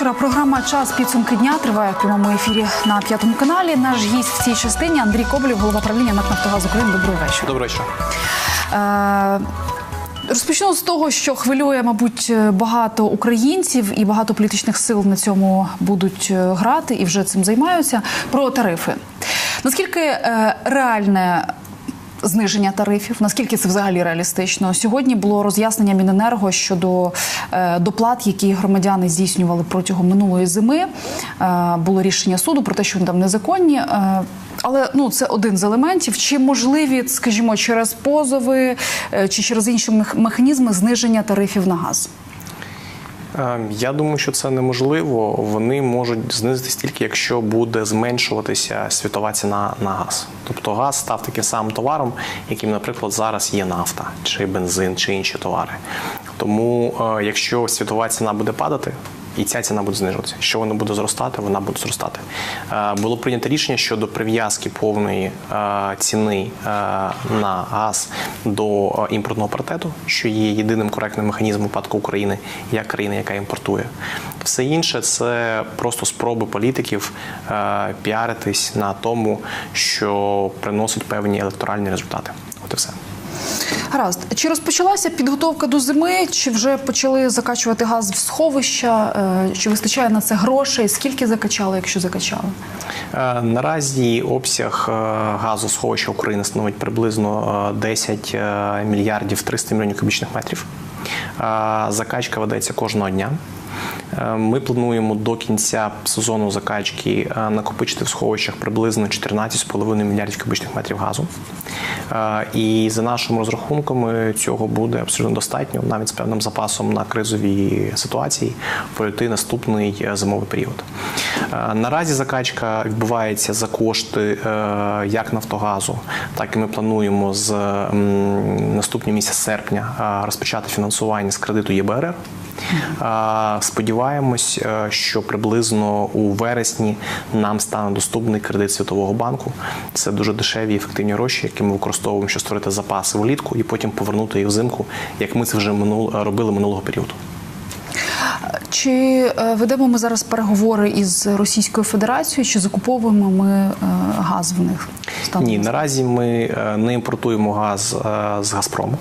вечора. Програма Час підсумки дня триває в прямому ефірі на п'ятому каналі. Наш гість в цій частині Андрій Коблєв, голова правління НАК «Нафтогаз України». Доброго вечора. Добрий вечір. Е, Розпочну з того, що хвилює, мабуть, багато українців і багато політичних сил на цьому будуть е, грати і вже цим займаються. Про тарифи. Наскільки е, реальне зниження тарифів? Наскільки це взагалі реалістично? Сьогодні було роз'яснення Міненерго щодо е, доплат, які громадяни здійснювали протягом минулої зими. Е, було рішення суду про те, що вони там незаконні. Е, але ну це один з елементів. Чи можливі, скажімо, через позови чи через інші мех- механізми зниження тарифів на газ? Е, Я думаю, що це неможливо. Вони можуть знизитись тільки, якщо буде зменшуватися світова ціна на газ. Тобто газ став таким самим товаром, яким, наприклад, зараз є нафта, чи бензин, чи інші товари. Тому, е, якщо світова ціна буде падати, і ця ціна буде знижуватися. Якщо вона буде зростати, вона буде зростати. Е, Було прийнято рішення щодо прив'язки повної е, ціни е, на газ до імпортного паритету, що є єдиним коректним механізмом випадку України як країни, яка імпортує. Все інше це просто спроби політиків піаритись на тому, що приносить певні електоральні результати. От і все. Гаразд, чи розпочалася підготовка до зими, чи вже почали закачувати газ в сховища? Е, Чи вистачає на це грошей? Скільки закачали, якщо закачали? Е, Наразі обсяг газу сховища України становить приблизно е, 10 е, мільярдів 300 мільйонів кубічних метрів. Е, Закачка ведеться кожного дня. Е, Ми плануємо до кінця сезону закачки е, накопичити в сховищах приблизно 14,5 мільярдів кубічних метрів газу. Е, І за нашими розрахунками цього буде абсолютно достатньо, навіть з певним запасом на кризові ситуації пройти наступний зимовий період. Наразі закачка відбувається за кошти як Нафтогазу, так і ми плануємо з наступного місяця серпня розпочати фінансування з кредиту ЄБРР. Сподіваємось, е, що приблизно у вересні нам стане доступний кредит Світового банку. Це дуже дешеві і ефективні гроші, які ми використовуємо, щоб створити запаси влітку і потім повернути їх взимку, як ми це вже минул, робили минулого періоду. Чи е, ведемо ми зараз переговори із Російською Федерацією, чи закуповуємо ми е, газ в них? станом Ні, наразі ми не імпортуємо газ з Газпрому.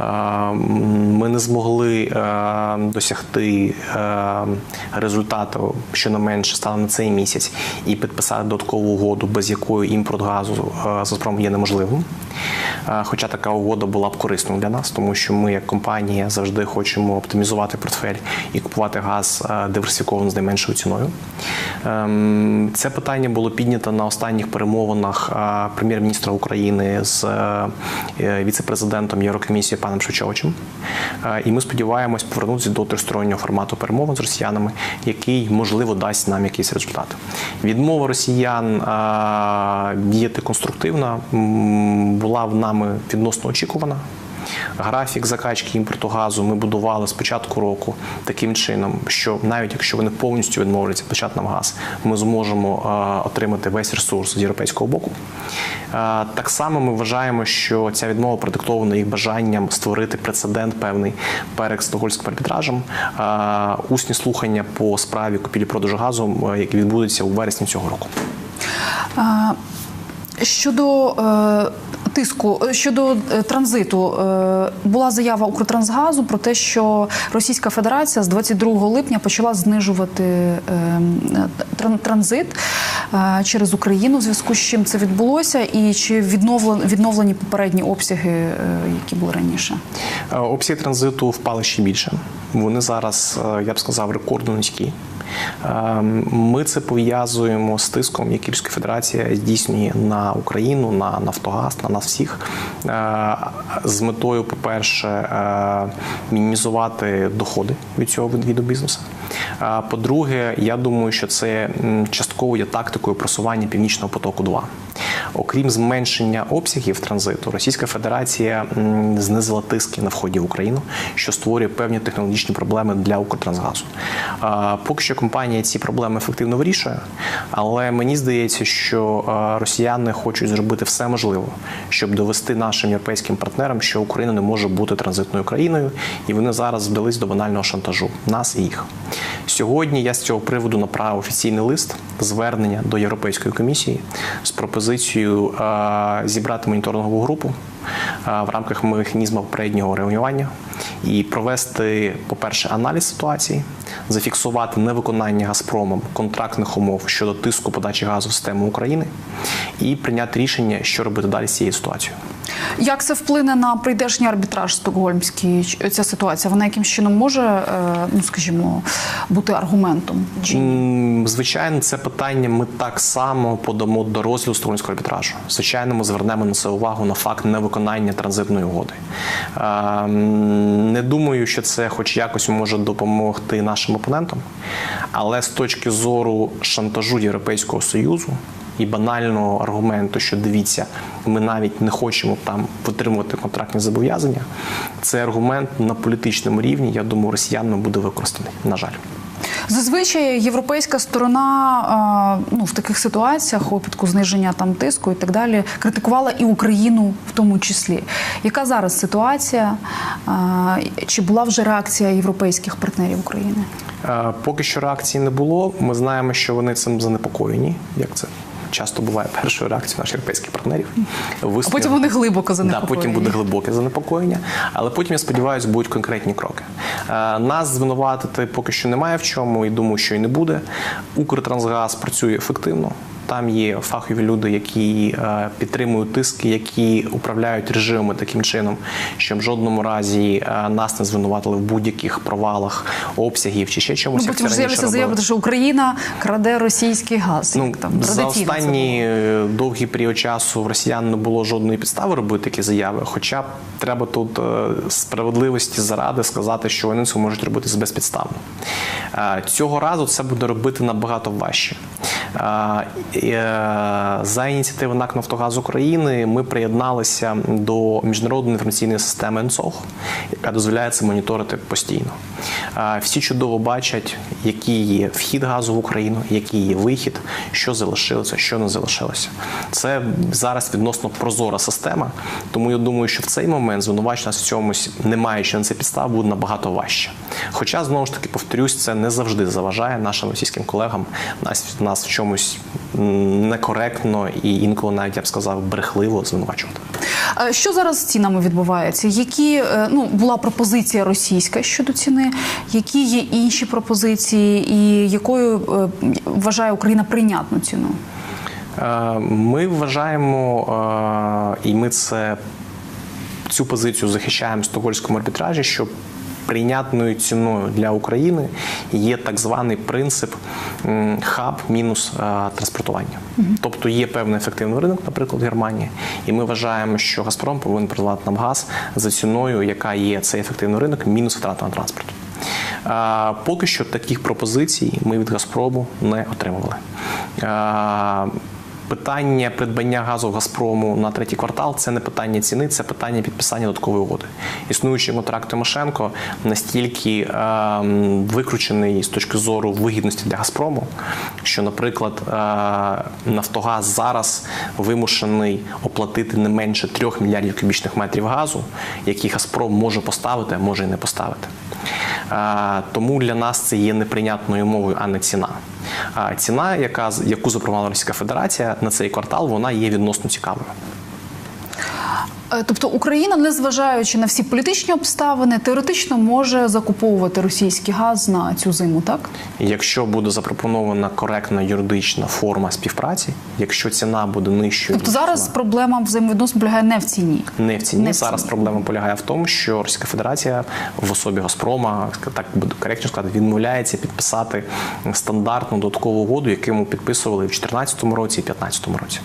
Е, Ми не змогли е, досягти е, результату, що не менше стало на цей місяць, і підписати додаткову угоду, без якої імпорт газу е, з Газпрому є неможливим. Е, Хоча така угода була б корисною для нас, тому що ми, як компанія, завжди хочемо оптимізувати портфель і купувати газ е, диверсифіковано з найменшою ціною. Ем, Це питання було піднято на останніх перемовинах е, прем'єр-міністра України з віце-президентом Єврокомісії паном Шевчовичем. І ми сподіваємось повернутися до тристороннього формату перемовин з росіянами, який можливо дасть нам якийсь результат. Відмова росіян діяти конструктивно була в нами відносно очікувана. Графік закачки імпорту газу ми будували з початку року таким чином, що навіть якщо вони повністю відмовляться почати нам газ, ми зможемо е, отримати весь ресурс з європейського боку. Е, так само ми вважаємо, що ця відмова продиктована їх бажанням створити прецедент певний перед стокгольським арбітражем. Е, усні слухання по справі купівлі-продажу газу, е, які відбудуться у вересні цього року. Щодо тиску, е, щодо е, транзиту, е, була заява Укртрансгазу про те, що Російська Федерація з 22 липня почала знижувати транзит через Україну, в зв'язку з чим це відбулося, і чи відновлені, попередні обсяги, які були раніше? Обсяги транзиту впали ще більше. Вони зараз, я б сказав, рекордно низькі. Ми це пов'язуємо з тиском, який Російська Федерація здійснює на Україну, на Нафтогаз, на нас всіх е, з метою, по-перше, е, мінімізувати доходи від цього виду бізнесу. По-друге, я думаю, що це частково є тактикою просування північного потоку 2 Окрім зменшення обсягів транзиту, Російська Федерація знизила тиски на вході в Україну, що створює певні технологічні проблеми для Укртрансгазу. Поки що компанія ці проблеми ефективно вирішує, але мені здається, що росіяни хочуть зробити все можливе, щоб довести нашим європейським партнерам, що Україна не може бути транзитною країною, і вони зараз вдались до банального шантажу нас і їх. Сьогодні я з цього приводу направив офіційний лист звернення до Європейської комісії з пропозицією а, зібрати моніторингову групу в рамках механізму попереднього реагування і провести, по-перше, аналіз ситуації, зафіксувати невиконання Газпромом контрактних умов щодо тиску подачі газу в систему України і прийняти рішення, що робити далі з цією ситуацією. Як це вплине на прийдешній арбітраж стокгольмський? Ця ситуація вона яким чином може, е, ну скажімо, бути аргументом? Чи? Звичайно, це питання ми так само подамо до розгляду стокгольмського арбітражу. Звичайно, ми звернемо на це увагу на факт невиконання транзитної угоди. Ем, Не думаю, що це хоч якось може допомогти нашим опонентам, але з точки зору шантажу Європейського Союзу. І банального аргументу, що дивіться, ми навіть не хочемо там витримувати контрактні зобов'язання. Цей аргумент на політичному рівні, я думаю, росіянами буде використаний. На жаль. Зазвичай європейська сторона ну, в таких ситуаціях, у зниження там тиску і так далі, критикувала і Україну в тому числі. Яка зараз ситуація? Чи була вже реакція європейських партнерів України? Поки що реакції не було. Ми знаємо, що вони цим занепокоєні. Як це часто буває першою реакцією наших європейських партнерів. А Висловлювати- потім вони глибоко Да, потім буде глибоке занепокоєння, але потім я сподіваюся, будуть конкретні кроки. Е, Нас звинуватити поки що немає в чому, і думаю, що і не буде. Укртрансгаз працює ефективно. Там є фахові люди, які е, підтримують тиски, які управляють режимами таким чином, щоб в жодному разі е, нас не звинуватили в будь-яких провалах обсягів чи ще чомусь. Ну, потім ж з'являться заяви, що Україна краде російський газ. Ну, там за останні е, довгий період часу в росіян не було жодної підстави робити такі заяви. Хоча треба тут справедливості заради сказати, що вони це можуть робити безпідставно. Е, Цього разу це буде робити набагато важче. Е, За ініціативи НАК Нафтогаз України ми приєдналися до міжнародної інформаційної системи НСОГ, яка дозволяє це моніторити постійно. Е, Всі чудово бачать, який є вхід газу в Україну, який є вихід, що залишилося, що не залишилося. Це зараз відносно прозора система. Тому я думаю, що в цей момент звинувачення в цьомусь, не маючи на це підстав, буде набагато важче. Хоча знову ж таки повторюсь, це не завжди заважає нашим російським колегам нас, нас в чомусь некоректно і інколи навіть я б сказав брехливо звинувачувати. Що зараз з цінами відбувається? Які е, ну була пропозиція російська щодо ціни? Які є інші пропозиції, і якою е, вважає Україна прийнятну ціну? Е, Ми вважаємо, і ми це цю позицію захищаємо в стокгольському арбітражі, що прийнятною ціною для України є так званий принцип хаб мінус е, транспортування. Тобто є певний ефективний ринок, наприклад, Германія, і ми вважаємо, що Газпром повинен продавати нам газ за ціною, яка є цей ефективний ринок, мінус витрата на транспорт. Е, Поки що таких пропозицій ми від Газпрому не отримували. Питання придбання газу Газпрому на третій квартал це не питання ціни, це питання підписання додаткової угоди. Існуючий контракт Тимошенко настільки е, викручений з точки зору вигідності для Газпрому, що, наприклад, е, Нафтогаз зараз вимушений оплатити не менше 3 мільярдів кубічних метрів газу, які Газпром може поставити, а може і не поставити. Тому для нас це є неприйнятною мовою, а не ціна. Ціна, яка яку запропонувала Російська Федерація на цей квартал, вона є відносно цікавою. Е, Тобто Україна, незважаючи на всі політичні обставини, теоретично може закуповувати російський газ на цю зиму, так? Якщо буде запропонована коректна юридична форма співпраці, якщо ціна буде нижчою, Тобто зараз ціна- проблема взаємовідносин полягає не в ціні. не в ціні. не в зараз ціні. проблема полягає в тому, що Російська Федерація в особі Газпрома, так буде коректно сказати, відмовляється підписати стандартну додаткову угоду, яку ми підписували в 2014 році і 2015 році.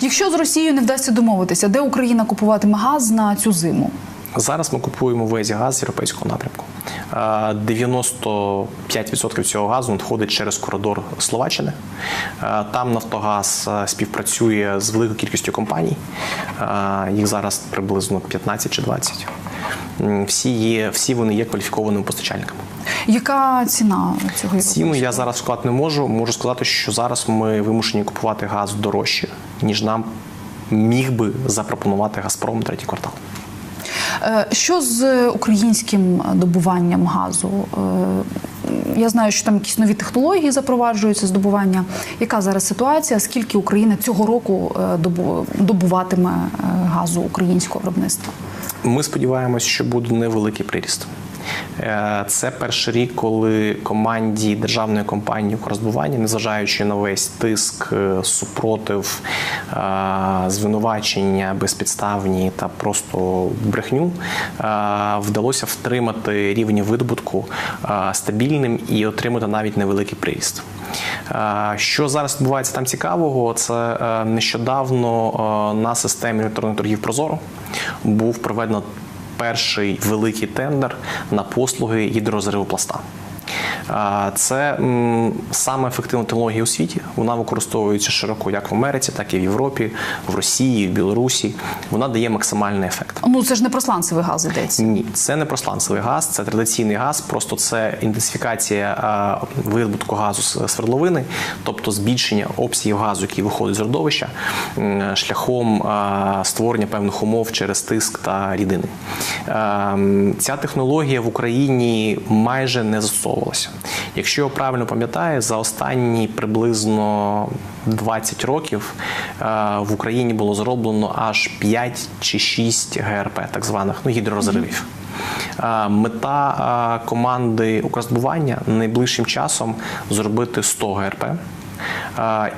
Якщо з Росією не вдасться домовитися, де Україна купуватиме газ на цю зиму? Зараз ми купуємо весь газ з європейського напрямку. Е, 95% цього газу надходить через коридор Словаччини. Там Нафтогаз співпрацює з великою кількістю компаній. Їх зараз приблизно 15 чи 20. Всі, є, всі вони є кваліфікованими постачальниками. Яка ціна цього Ціну я зараз сказати не можу. Можу сказати, що зараз ми вимушені купувати газ дорожче, ніж нам міг би запропонувати Газпром третій квартал. Е, Що з українським добуванням газу? Е, Я знаю, що там якісь нові технології запроваджуються здобування. Яка зараз ситуація? Скільки Україна цього року е, добуватиме газу українського виробництва? Ми сподіваємось, що буде невеликий приріст. Е, Це перший рік, коли команді державної компанії «Укрзбування», незважаючи на весь тиск, е, супротив, е, звинувачення безпідставні та просто брехню, вдалося втримати рівні видобутку стабільним і отримати навіть невеликий приріст. Що зараз відбувається там цікавого? Це нещодавно на системі електронних торгів Прозоро був проведено перший великий тендер на послуги гідрозриву пласта. Це саме ефективна технологія у світі. Вона використовується широко як в Америці, так і в Європі, в Росії, в Білорусі. Вона дає максимальний ефект. Ну це ж не про сланцевий газ йдеться. Ні, це не просланцевий газ, це традиційний газ. Просто це інтенсифікація видобутку газу з свердловини, тобто збільшення обсягів газу, який виходить з родовища, шляхом створення певних умов через тиск та рідини. Ця технологія в Україні майже не застосовувалася. Якщо я правильно пам'ятаю, за останні приблизно 20 років е, в Україні було зроблено аж 5 чи 6 ГРП, так званих ну, гідророзривів. Е, Мета е, команди Укрзбування найближчим часом зробити 100 ГРП.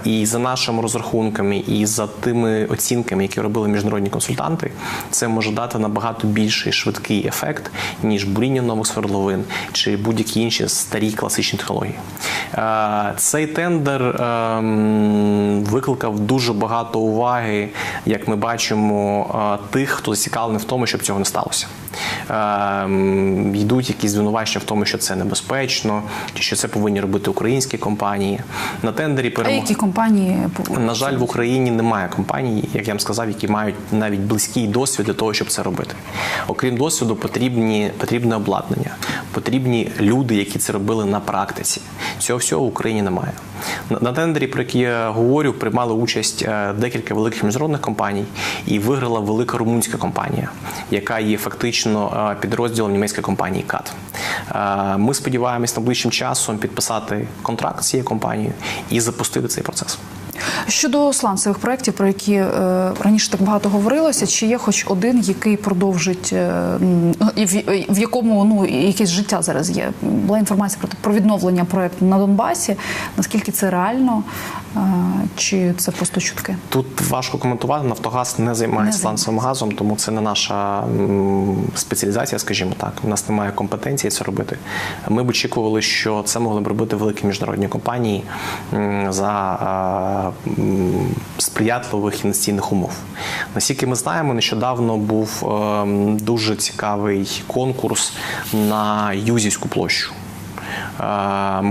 І за нашими розрахунками, і за тими оцінками, які робили міжнародні консультанти, це може дати набагато більший швидкий ефект, ніж буріння нових свердловин чи будь-які інші старі класичні технології. Цей тендер ем, викликав дуже багато уваги, як ми бачимо, тих, хто зацікавлений в тому, щоб цього не сталося. Ем, Йдуть якісь звинувачення в тому, що це небезпечно, чи що це повинні робити українські компанії. На тендері А які компанії На жаль, в Україні немає компаній, як я вам сказав, які мають навіть близький досвід для того, щоб це робити. Окрім досвіду, потрібні потрібне обладнання, потрібні люди, які це робили на практиці. Цього всього в Україні немає. На, на тендері, про який я говорю, приймали участь е, декілька великих міжнародних компаній, і виграла велика румунська компанія, яка є фактично е, підрозділом німецької компанії КАТ. Ми сподіваємось найближчим часом підписати контракт з цією компанією і запустити цей процес. Щодо сланцевих проєктів, про які е, раніше так багато говорилося, чи є хоч один, який продовжить, е, в, в якому ну якесь життя зараз є? Була інформація про, про відновлення проєкту на Донбасі. Наскільки це реально, е, чи це просто чутки? Тут важко коментувати. Нафтогаз не займається Не сланцевим газом, тому це не наша спеціалізація, скажімо так. У нас немає компетенції це робити. Ми б очікували, що це могли б робити великі міжнародні компанії за м, сприятливих інвестиційних умов. Наскільки ми знаємо, нещодавно був ем, дуже цікавий конкурс на Юзівську площу. Е,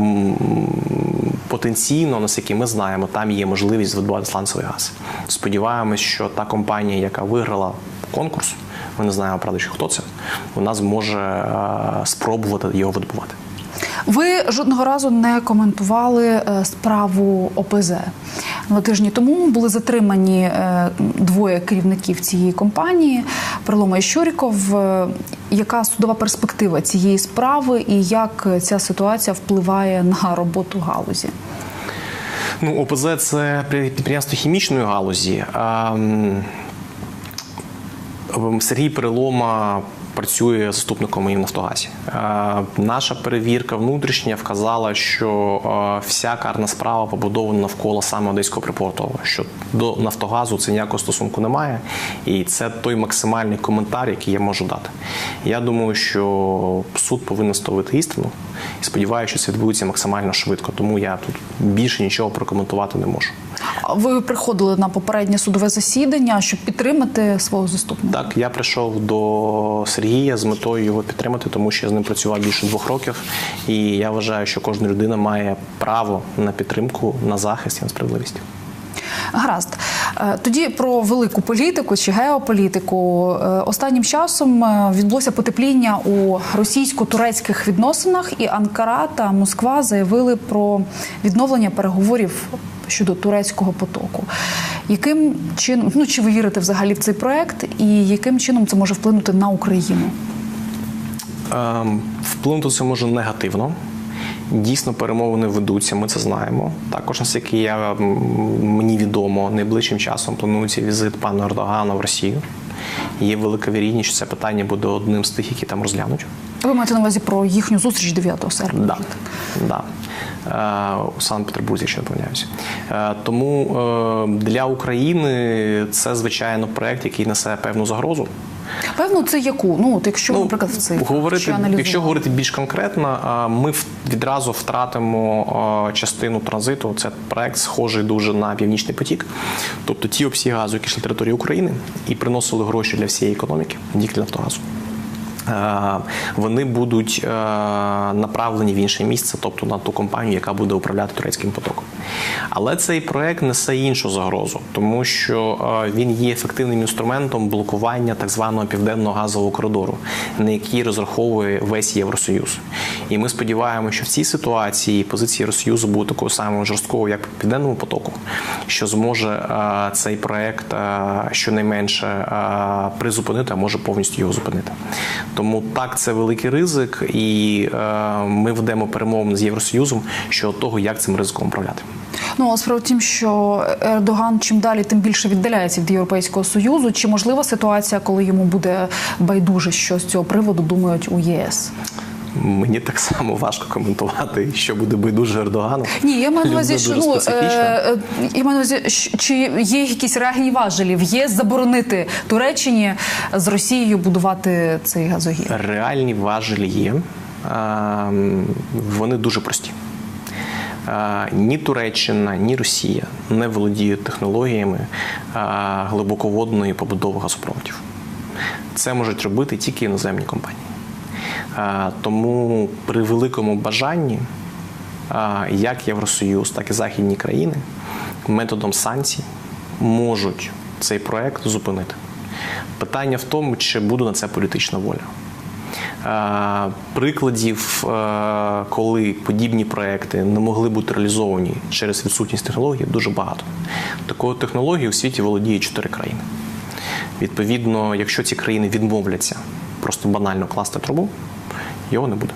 Потенційно, наскільки ми знаємо, там є можливість видобувати сланцевий газ. Сподіваємось, що та компанія, яка виграла конкурс, ми не знаємо правда, що хто це, вона зможе е, спробувати його видобувати. Ви жодного разу не коментували е, справу ОПЗ. Два тижні тому були затримані е, двоє керівників цієї компанії Прилома і Щуріков. Е, Яка судова перспектива цієї справи і як ця ситуація впливає на роботу галузі? Ну, ОПЗ це підприємство хімічної галузі. Сергій Перелома працює заступником моїм в Нафтогазі. Е, Наша перевірка внутрішня вказала, що е, вся карна справа побудована навколо саме одеського припортового, що до Нафтогазу це ніякого стосунку немає, і це той максимальний коментар, який я можу дати. Я думаю, що суд повинен встановити істину і сподіваюся, що це відбудеться максимально швидко. Тому я тут більше нічого прокоментувати не можу. Ви приходили на попереднє судове засідання, щоб підтримати свого заступника. Так, я прийшов до Сергія з метою його підтримати, тому що я з ним працював більше двох років, і я вважаю, що кожна людина має право на підтримку, на захист і на справедливість. Гаразд. Е, Тоді про велику політику чи геополітику. Е, Останнім часом е, відбулося потепління у російсько-турецьких відносинах, і Анкара та Москва заявили про відновлення переговорів щодо турецького потоку. Яким чином, ну чи ви вірите взагалі в цей проект, і яким чином це може вплинути на Україну? Ем, Вплинути це може негативно. Дійсно, перемовини ведуться, ми це знаємо. Також, наскільки я, мені відомо, найближчим часом планується візит пана Ердогана в Росію. Є велика вірогідність, що це питання буде одним з тих, які там розглянуть. Ви маєте на увазі про їхню зустріч 9 серпня? Да. Да. Е, У Санкт-Петербурзі, якщо не помиляюся. Е, Тому е, для України це, звичайно, проект, який несе певну загрозу. Певно, це яку? Ну, от якщо, наприклад, в цифрах, говорити, якщо говорити більш конкретно, ми відразу втратимо частину транзиту. Це проект схожий дуже на північний потік. Тобто ті обсяги газу, які йшли на території України і приносили гроші для всієї економіки, діклі Нафтогазу. Е, Вони будуть е, направлені в інше місце, тобто на ту компанію, яка буде управляти турецьким потоком. Але цей проект несе іншу загрозу, тому що е, він є ефективним інструментом блокування так званого південного газового коридору, на який розраховує весь Євросоюз. І ми сподіваємося, що в цій ситуації позиція Євросоюзу буде такою самою жорсткою, як по південному потоку, що зможе цей проект щонайменше призупинити, а може повністю його зупинити. Тому так, це великий ризик, і е, ми ведемо перемовини з Євросоюзом щодо того, як цим ризиком управляти. Ну, а справа в тім, що Ердоган чим далі, тим більше віддаляється від Європейського союзу. Чи можлива ситуація, коли йому буде байдуже, що з цього приводу думають у ЄС? Мені так само важко коментувати, що буде байдуже Ердогану. Ні, я маю на увазі, що ну е, е, я маю на увазі, чи є якісь реальні важелі в ЄС заборонити Туреччині з Росією будувати цей газогін? Реальні важелі є. Ем, Вони дуже прості. Е, Ні Туреччина, ні Росія не володіють технологіями е, глибоководної побудови газопроводів. Це можуть робити тільки іноземні компанії. Тому при великому бажанні, як Євросоюз, так і західні країни методом санкцій можуть цей проект зупинити. Питання в тому, чи буде на це політична воля. Прикладів, коли подібні проекти не могли бути реалізовані через відсутність технології, дуже багато. Такою технологією у світі володіє чотири країни. Відповідно, якщо ці країни відмовляться просто банально класти трубу, його не буде.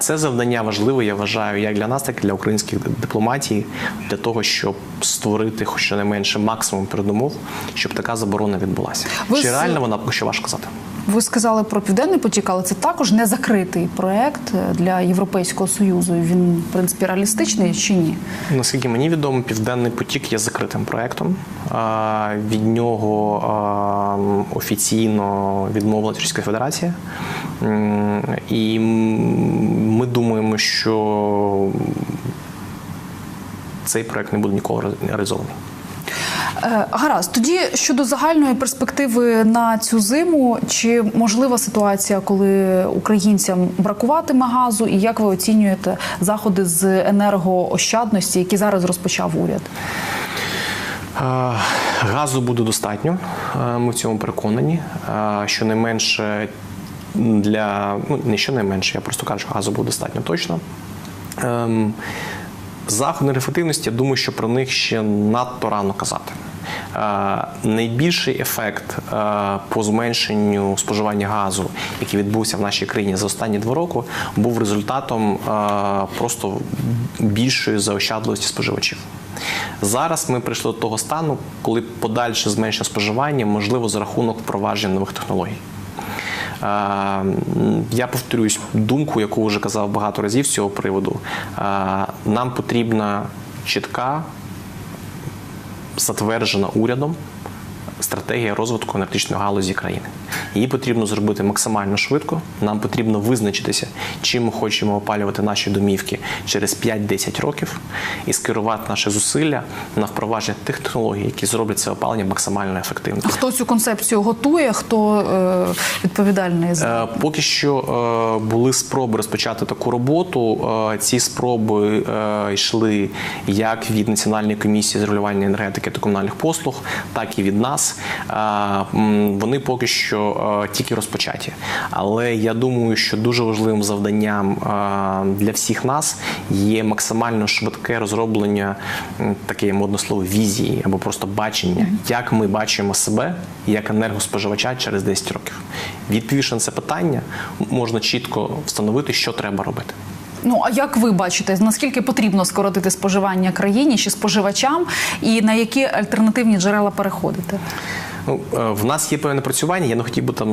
Це завдання важливе, я вважаю, як для нас, так і для українських дипломатій, для того, щоб створити хоч щонайменше максимум передумов, щоб така заборона відбулася. Ви Чи реально вона поки що важко сказати? Ви сказали про південний потік, але це також не закритий проект для Європейського союзу. Він в принципі реалістичний чи ні? Наскільки мені відомо, Південний потік є закритим проектом. Від нього офіційно відмовилась Російська Федерація. І ми думаємо, що цей проект не буде ніколи реалізований. Е, Гаразд, тоді щодо загальної перспективи на цю зиму, чи можлива ситуація, коли українцям бракуватиме газу, і як ви оцінюєте заходи з енергоощадності, які зараз розпочав уряд? Е, Газу буде достатньо, е, ми в цьому переконані. Щонайменше для ну не щонайменше, я просто кажу, що газу буде достатньо точно. Ем, Заходи енергоефективності, я думаю, що про них ще надто рано казати. Е, Найбільший ефект е, по зменшенню споживання газу, який відбувся в нашій країні за останні два роки, був результатом е, просто більшої заощадливості споживачів. Зараз ми прийшли до того стану, коли подальше зменшення споживання можливо за рахунок впровадження нових технологій. Я повторюсь думку, яку вже казав багато разів з цього приводу. Нам потрібна чітка, затверджена урядом стратегія розвитку енергетичної галузі країни. Її потрібно зробити максимально швидко. Нам потрібно визначитися, чим ми хочемо опалювати наші домівки через 5-10 років, і скерувати наші зусилля на впровадження тих технологій, які зроблять це опалення максимально ефективним. А хто цю концепцію готує? Хто е, відповідальний за Е, Поки що е, були спроби розпочати таку роботу. Е, Ці спроби е, йшли як від Національної комісії з регулювання енергетики та комунальних послуг, так і від нас. Вони поки що тільки розпочаті. Але я думаю, що дуже важливим завданням для всіх нас є максимально швидке розроблення таке модне слово візії або просто бачення, як ми бачимо себе як енергоспоживача через 10 років. Відповівши на це питання, можна чітко встановити, що треба робити. Ну а як ви бачите, наскільки потрібно скоротити споживання країні чи споживачам, і на які альтернативні джерела переходити? Ну, е, в нас є певне працювання, я не хотів би там.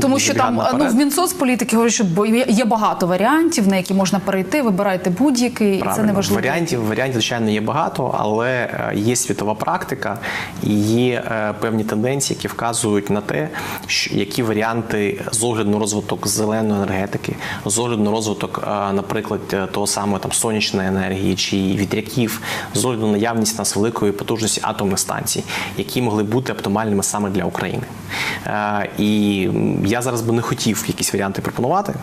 Тому що там ну, наперед. в Мінсоцполітики говорять, що є багато варіантів, на які можна перейти. Вибирайте будь-який, і це не важливо. Варіантів, варіантів, звичайно, є багато, але е, є світова практика і є е, певні тенденції, які вказують на те, що які варіанти з огляду на розвиток зеленої енергетики, з огляду на розвиток, наприклад, того самого там сонячної енергії чи вітряків, з огляду на наявність нас великої потужності атомних станцій, які могли бути оптимальними саме для України. Е, І я зараз би не хотів якісь варіанти пропонувати.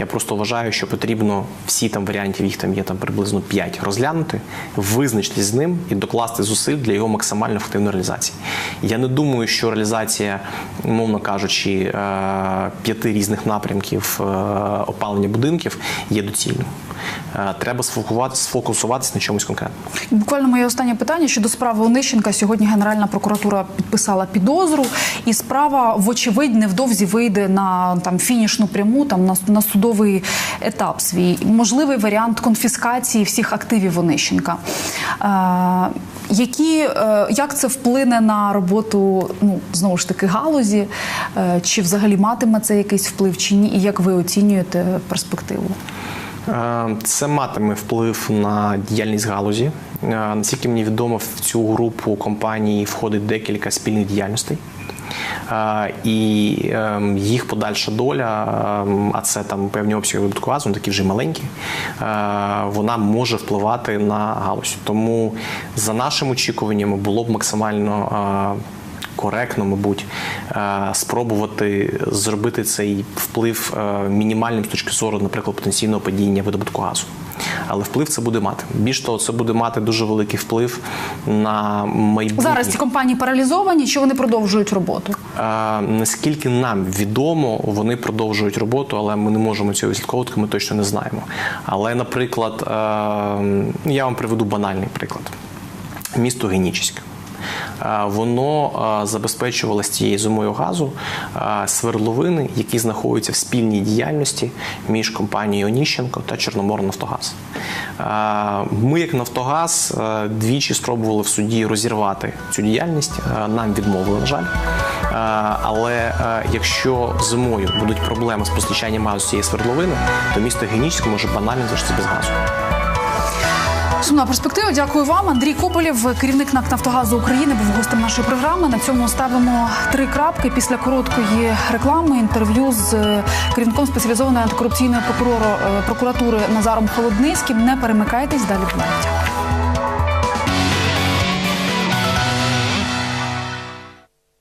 Я просто вважаю, що потрібно всі там варіантів, їх там є там приблизно 5, розглянути, визначитись з ним і докласти зусиль для його максимально ефективної реалізації. Я не думаю, що реалізація, мовно кажучи, е, п'яти різних напрямків е, опалення будинків є доцільною. Е, Треба сфокусуватися на чомусь конкретному. Буквально моє останнє питання щодо справи Онищенка. Сьогодні Генеральна прокуратура підписала підозру, і справа, вочевидь, невдовзі вийде на там фінішну пряму, там на, на судовий етап свій. Можливий варіант конфіскації всіх активів Онищенка. Е, які, е, як це вплине на роботу ну, знову ж таки галузі? Е, чи взагалі матиме це якийсь вплив, чи ні? І як ви оцінюєте перспективу? Е, Це матиме вплив на діяльність галузі. Е, Наскільки мені відомо, в цю групу компаній входить декілька спільних діяльностей. Е, І їх подальша доля, а це там певні обсяги видатку газу, такі вже маленькі, вона може впливати на галузь. Тому за нашими очікуваннями було б максимально коректно, мабуть, е, спробувати зробити цей вплив е, мінімальним з точки зору, наприклад, потенційного падіння видобутку газу. Але вплив це буде мати. Більш того, це буде мати дуже великий вплив на майбутнє. Зараз ці компанії паралізовані, чи вони продовжують роботу? Е, Наскільки нам відомо, вони продовжують роботу, але ми не можемо цього відслідковувати, ми точно не знаємо. Але, наприклад, е, я вам приведу банальний приклад: місто Генічеськ. Воно забезпечувало з цією зимою газу свердловини, які знаходяться в спільній діяльності між компанією Оніщенко та Чорноморнафтогаз. Ми, як Нафтогаз, двічі спробували в суді розірвати цю діяльність. Нам відмовили, на жаль. Але якщо зимою будуть проблеми з постачанням газу цієї свердловини, то місто Генічськ може банально залишитися без газу. Сумна перспектива. Дякую вам. Андрій Кополєв, керівник НАК «Нафтогазу України, був гостем нашої програми. На цьому ставимо три крапки. Після короткої реклами інтерв'ю з е, керівником спеціалізованої антикорупційної прокурора е, прокуратури Назаром Холодницьким. Не перемикайтесь далі. Дякую.